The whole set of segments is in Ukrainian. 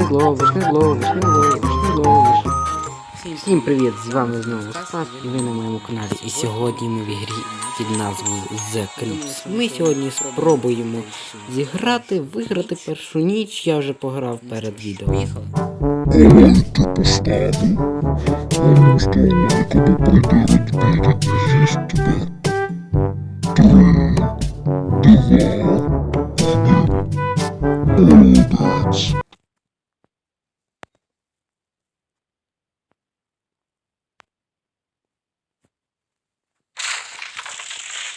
не зловиш, не зловиш, не зловиш, не зловиш. Всім привіт, з вами знову Стас і ви на моєму каналі. І сьогодні ми в ігрі під назвою The Crips. Ми сьогодні спробуємо зіграти, виграти першу ніч. Я вже пограв перед відео. Лайки поставив. А ось то придурить з'їсть тебе. Три, два, один. Молодець.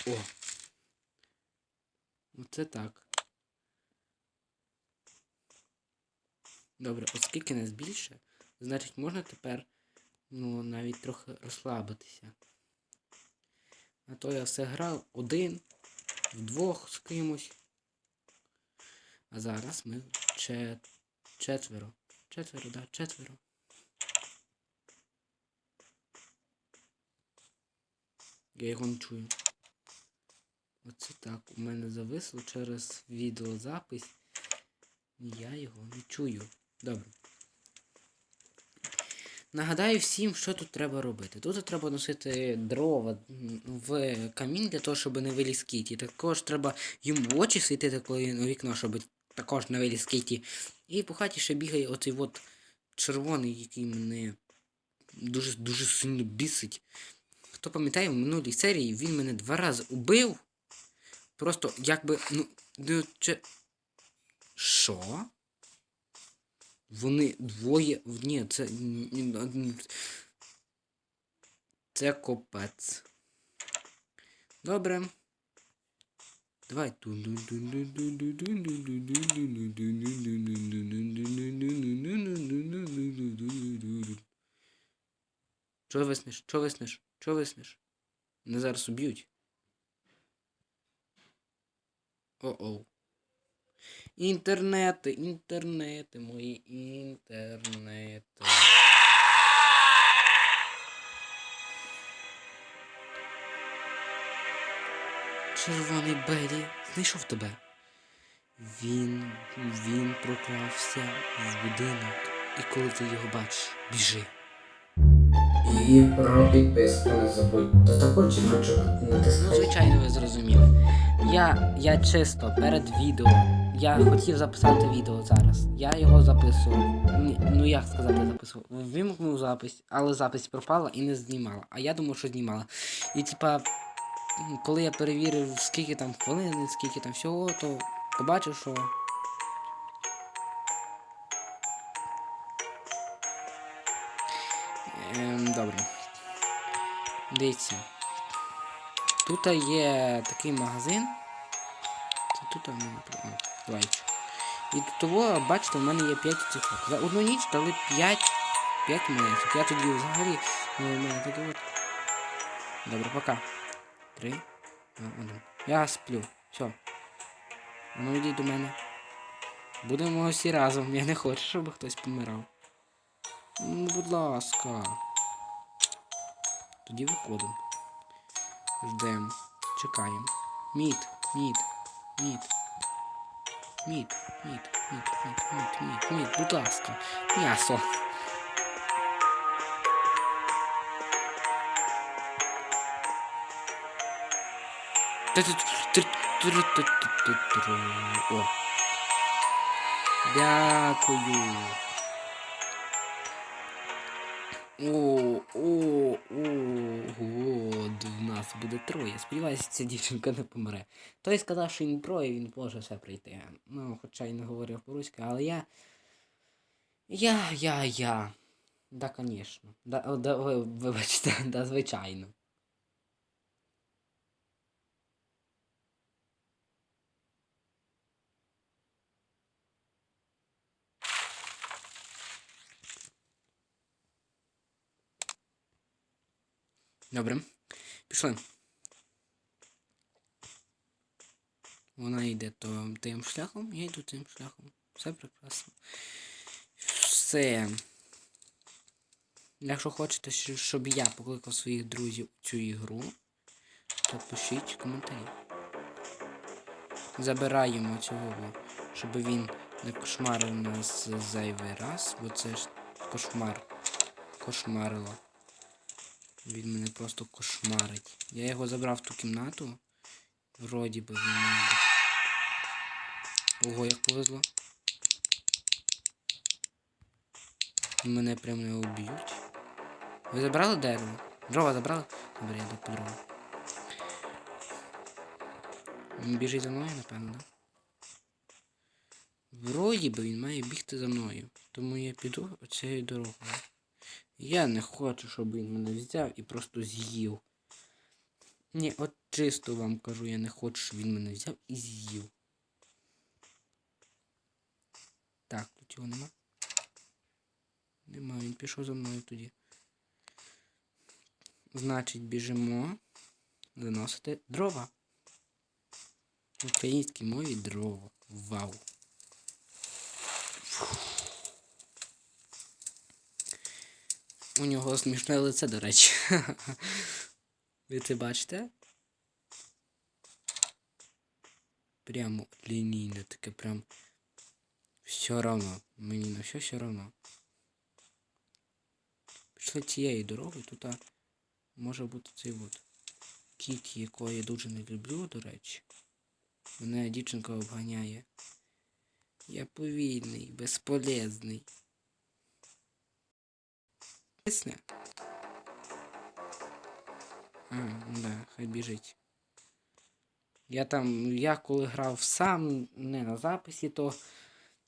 О. Оце так. Добре, оскільки нас більше, значить можна тепер ну, навіть трохи розслабитися. А то я все грав один, вдвох з кимось. А зараз ми че... четверо. Четверо, да, четверо. Я його не чую. Оце так. У мене зависло через відеозапис. І я його не чую. Добре. Нагадаю всім, що тут треба робити. Тут треба носити дрова в камін для того, щоб не виліз кіті. Також треба йому очі світити, коли на вікно, щоб також не виліз кіті. І по хаті ще бігає оцей от червоний, який мене дуже дуже сильно бісить. Хто пам'ятає, в минулій серії він мене два рази убив. Просто якби, ну, ну, чи... Що? Вони двоє. Ні, це. Це копець. Добре. Давай. Чого виснеш? Чого виснеш? Чого виснеш? Не зараз уб'ють. О-оу. Інтернети, інтернети, мої інтернети. Червоний Белі знайшов тебе. Він, він прокрався в будинок. І коли ти його бачиш, біжи. І про підписку не забудь. Та також дзвіночок Ну, натискай. звичайно, ви зрозуміли. Я, я чисто перед відео. Я хотів записати відео зараз. Я його записував. Ну як сказати, записував. Вимкнув запис, але запись пропала і не знімала. А я думав, що знімала. І типа, коли я перевірив, скільки там хвилин, скільки там всього, то побачив, що. Ем, добре. Дивіться. Тут є такий магазин. Це тут у мене. Лайчик. І тут того, бачите, в мене є 5 цифр. За одну ніч дали 5 5 монеток. Я тоді взагалі. Ну, у мене таке от. Добре, пока. Три. два, один. Я сплю. Все. Ну йди до мене. Будемо всі разом. Я не хочу, щоб хтось помирав. Ну, будь ласка. Тоді виходимо. Ждем. Чекаємо. Мід, мід, мід. Мід, мід, мід, мід, мід, мід, мід, будь ласка. М'ясо. О. Дякую. О, о, о, в нас буде троє. Сподіваюся, ця дівчинка не помре. Той сказав, що він троє, він може все прийти. Ну, хоча й не говорив по-руськи, але я. Я, я, я. Да, звісно. Да, да, ви, вибачте, да, звичайно. Добре. Пішли. Вона йде то тим шляхом, я йду тим шляхом. Все прекрасно. Все. Якщо хочете, щоб я покликав своїх друзів у цю ігру, то пишіть коментарі. Забираємо цього, щоб він не кошмарив нас зайвий раз, бо це ж кошмар. Кошмарило. Він мене просто кошмарить. Я його забрав в ту кімнату. Вроді би він має. Ого, як повезло. Мене прям не уб'ють. Ви забрали дерево? Дрова забрали? Добре, я йду дрова. Він біжить за мною, напевно? Вроді би він має бігти за мною. Тому я піду цією дорогою. Я не хочу, щоб він мене взяв і просто з'їв. Ні, от чисто вам кажу, я не хочу, щоб він мене взяв і з'їв. Так, тут його нема. Нема, він пішов за мною тоді. Значить, біжимо заносити дрова. В українській мові дрова. Вау. У нього смішне лице, до речі. Ви це бачите? Прямо лінійне, таке прям все равно. Мені на все все равно. Пішли цією дорогою, тут може бути цей от кіт, якого я дуже не люблю, до речі. Мене дівчинка обганяє. Я повільний, безполезний. Пісня? А, ну да, хай біжить. Я там, я коли грав сам, не на записі, то,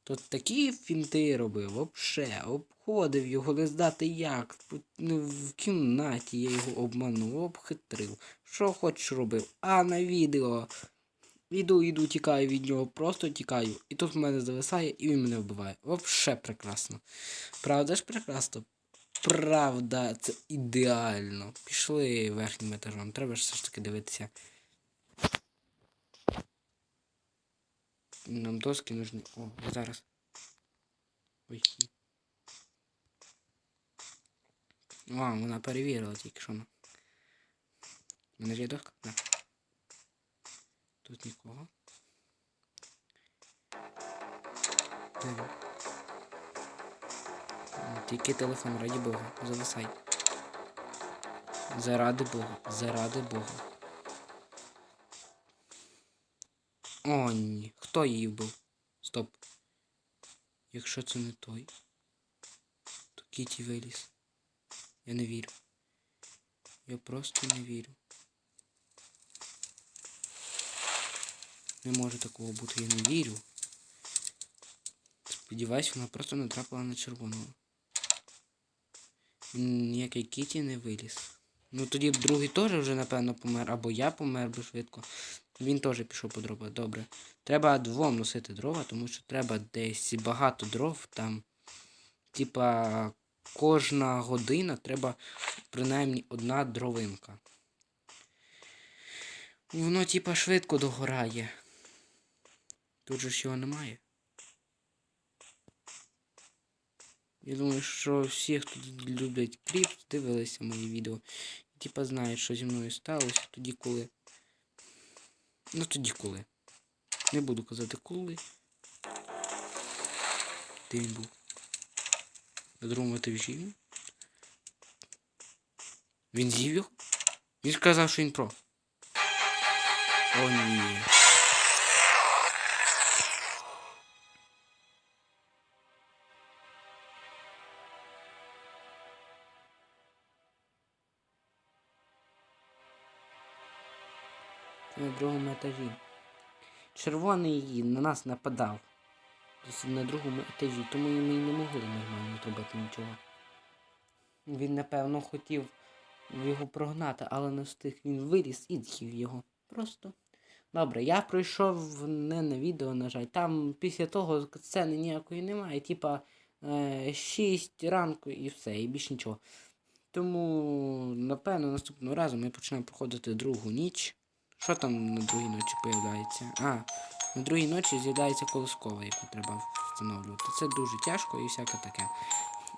то такі фінти робив, вообще, обходив його, не здати як. Ну, В кімнаті я його обманув, обхитрив. Що хочеш робив. А на відео. Іду, іду, тікаю від нього, просто тікаю. І тут в мене зависає, і він мене вбиває. Вообще прекрасно. Правда ж прекрасно? Правда, це ідеально. Пішли верхнім етажом. Треба ж все ж таки дивитися. Нам доски нужні. О, зараз. Ой. О, вона перевірила тільки що. У мене ж є доска? Да. Тут нікого. Він? Тільки телефон, раді Бога, зависай. Заради Бога, заради Бога. О, ні. Хто її вбив? Стоп. Якщо це не той, то Кіті виліз. Я не вірю. Я просто не вірю. Не може такого бути, я не вірю. Сподіваюсь, вона просто натрапила на червоного. Ніякий Кіті не виліз. Ну тоді б другий теж вже, напевно, помер, або я помер би швидко. Він теж пішов по дрова. Добре. Треба двом носити дрова, тому що треба десь багато дров там. Типа кожна година треба принаймні одна дровинка. Воно типа швидко догорає. Тут же ж його немає. Я думаю, що всі, хто люблять кріп, дивилися мої відео. Типа знають, що зі мною сталося тоді, коли. Ну тоді коли. Не буду казати коли. Де він був? На другому етажі він? З'їв його? Він ж казав, що він про. О, ні. На другому етажі. Червоний на нас нападав. На другому етажі, тому ми й не могли нормально зробити нічого. Він, напевно, хотів його прогнати, але не встиг. Він виліз і з'їв його. Просто. Добре, я пройшов не на відео, на жаль. Там після того сцени ніякої немає. Типа е, 6 ранку і все, і більш нічого. Тому, напевно, наступного разу ми почнемо проходити другу ніч. Що там на другій ночі появляється? А, на другій ночі з'являється колоскова, яку треба встановлювати. Це дуже тяжко і всяке таке.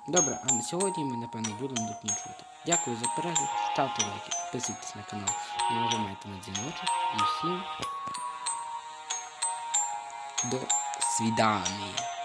Добре, а на сьогодні ми, напевно, будемо закінчувати. Дякую за перегляд, ставте лайки, підписуйтесь на канал, не нажимайте на дзвіночок і всім до свидания.